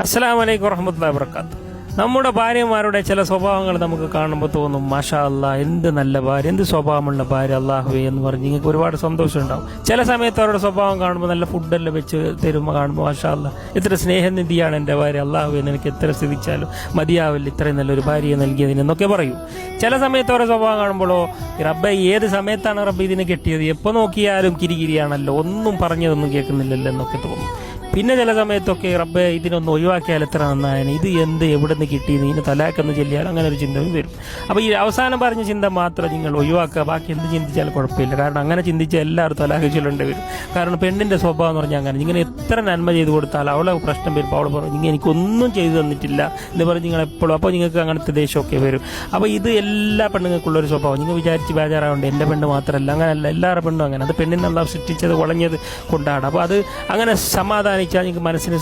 അസ്സലാമു അലൈക്കും വറഹമത്തുള്ള വർക്കാത്ത് നമ്മുടെ ഭാര്യമാരുടെ ചില സ്വഭാവങ്ങൾ നമുക്ക് കാണുമ്പോൾ തോന്നും മാഷാ അല്ലാ എന്ത് നല്ല ഭാര്യ എന്ത് സ്വഭാവമുള്ള ഭാര്യ അള്ളാഹുവേ എന്ന് പറഞ്ഞ് നിങ്ങൾക്ക് ഒരുപാട് സന്തോഷം ഉണ്ടാവും. ചില സമയത്ത് അവരുടെ സ്വഭാവം കാണുമ്പോൾ നല്ല ഫുഡെല്ലാം വെച്ച് തരുമ്പോൾ കാണുമ്പോൾ മാഷാ അല്ല ഇത്ര സ്നേഹനിധിയാണ് എന്റെ ഭാര്യ അള്ളാഹുവേ എന്ന് എനിക്ക് എത്ര സ്ഥിതിച്ചാലും മതിയാവില്ല ഇത്രയും നല്ലൊരു ഭാര്യയെ നൽകിയതിന് എന്നൊക്കെ പറയും. ചില സമയത്ത് അവരുടെ സ്വഭാവം കാണുമ്പോഴോ റബ്ബ ഏത് സമയത്താണ് റബ്ബ ഇതിനെ കെട്ടിയത്? എപ്പോൾ നോക്കിയാലും കിരികിരിയാണല്ലോ ഒന്നും പറഞ്ഞതൊന്നും കേൾക്കുന്നില്ലല്ലോ എന്നൊക്കെ തോന്നും. പിന്നെ ചില സമയത്തൊക്കെ റബ്ബെ ഇതിനൊന്ന് ഒഴിവാക്കിയാൽ എത്ര നന്നായാണ് ഇത് എന്ത്? എവിടെ നിന്ന് കിട്ടി നീ തലാക്കെന്ന് ചെല്ലിയാൽ അങ്ങനെ ഒരു ചിന്തയും വരും. അപ്പോൾ ഈ അവസാനം പറഞ്ഞ ചിന്ത മാത്രം നിങ്ങൾ ഒഴിവാക്കുക. ബാക്കി എന്ത് ചിന്തിച്ചാലും കുഴപ്പമില്ല. കാരണം അങ്ങനെ ചിന്തിച്ച എല്ലാവരും തലാക്ക് ചൊല്ലേണ്ടി വരും. കാരണം പെണ്ണിന്റെ സ്വഭാവം എന്ന് പറഞ്ഞാൽ അങ്ങനെ. ഇങ്ങനെ എത്ര നന്മ ചെയ്ത് കൊടുത്താൽ അവളെ പ്രശ്നം വരുമ്പോൾ അവൾ പറഞ്ഞു നിങ്ങൾ എനിക്കൊന്നും ചെയ്തു തന്നിട്ടില്ല എന്ന് പറഞ്ഞ് നിങ്ങൾ എപ്പോഴും അപ്പോൾ നിങ്ങൾക്ക് അങ്ങനത്തെ ദേഷ്യമൊക്കെ വരും. അപ്പോൾ ഇത് എല്ലാ പെണ്ണുങ്ങൾക്കുള്ളൊരു സ്വഭാവം. നിങ്ങൾ വിചാരിച്ച് ബേജാറാവുണ്ട്? എന്റെ പെണ്ണ് മാത്രമല്ല അങ്ങനെയല്ല എല്ലാവരുടെ പെണ്ണും അങ്ങനെ. അത് പെണ്ണിനെ അള്ളാഹ് സൃഷ്ടിച്ചത് വളഞ്ഞത് കൊണ്ടാണ്. അപ്പോൾ അത് അങ്ങനെ സമാധാനിച്ചാൽ നിങ്ങൾക്ക് മനസ്സിന്